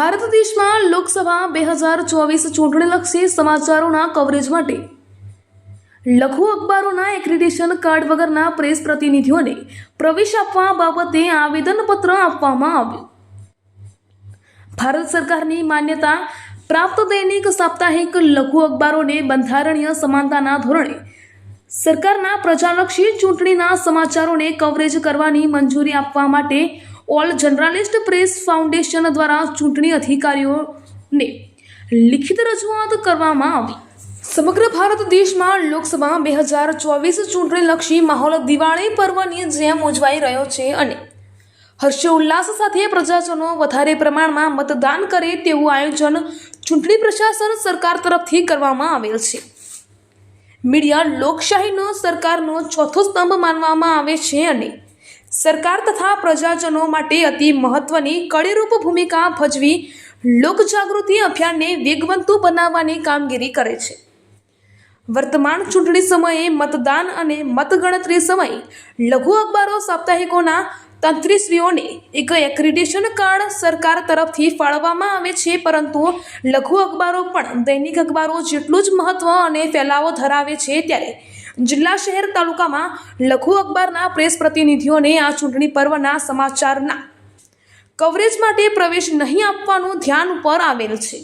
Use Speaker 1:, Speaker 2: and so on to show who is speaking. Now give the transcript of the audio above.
Speaker 1: દેશમાં લોકસભા બે હજાર ચોવીસ ચૂંટણીલક્ષી સમાચારોના કવરેજ માટે લઘુ અખબારોના એક્રિડિશન કાર્ડ વગરના પ્રેસ પ્રતિનિધિઓને પ્રવેશ આપવા બાબતે આવેદનપત્ર આપવામાં આવ્યું. ભારત સરકારની માન્યતા પ્રાપ્ત દૈનિક સાપ્તાહિક લઘુ અખબારોને બંધારણીય સમાનતાના ધોરણે સરકારના પ્રજાલક્ષી ચૂંટણીના સમાચારોને કવરેજ કરવાની મંજૂરી આપવા માટે ઓલ જર્નાલિસ્ટ પ્રેસ ફાઉન્ડેશન દ્વારા ચૂંટણી અધિકારીઓને લિખિત રજૂઆત કરવામાં આવી. સમગ્ર ભારત દેશમાં લોકસભા બે હજાર ચોવીસ ચૂંટણીલક્ષી માહોલ દિવાળી પર્વની જેમ ઉજવાઈ રહ્યો છે અને હર્ષોલ્લાસ સાથે પ્રજાજનો વધારે પ્રમાણમાં મતદાન કરે તેવું આયોજન ચૂંટણી પ્રશાસન સરકાર તરફથી કરવામાં આવેલ છે. મીડિયા લોકશાહીનો સરકારનો ચોથો સ્તંભ માનવામાં આવે છે અને સરકાર તથા પ્રજાજનો માટે અતિ મહત્વની કડીરૂપ ભૂમિકા ભજવી લોકજાગૃતિ અભિયાનને વેગવંતુ બનાવવાની કામગીરી કરે છે. વર્તમાન ચૂંટણી સમયે મતદાન અને મતગણતરી સમયે લઘુ અખબારો સાપ્તાહિકોના તંત્રીશ્રીઓને એક એક્રિડિશન કાર્ડ સરકાર તરફથી ફાળવવામાં આવે છે, પરંતુ લઘુ અખબારો પણ દૈનિક અખબારો જેટલું જ મહત્ત્વ અને ફેલાવો ધરાવે છે ત્યારે જિલ્લા શહેર તાલુકામાં લઘુ અખબારના પ્રેસ પ્રતિનિધિઓને આ ચૂંટણી પર્વના સમાચારના કવરેજ માટે પ્રવેશ નહીં આપવાનું ધ્યાન ઉપર આવેલ છે.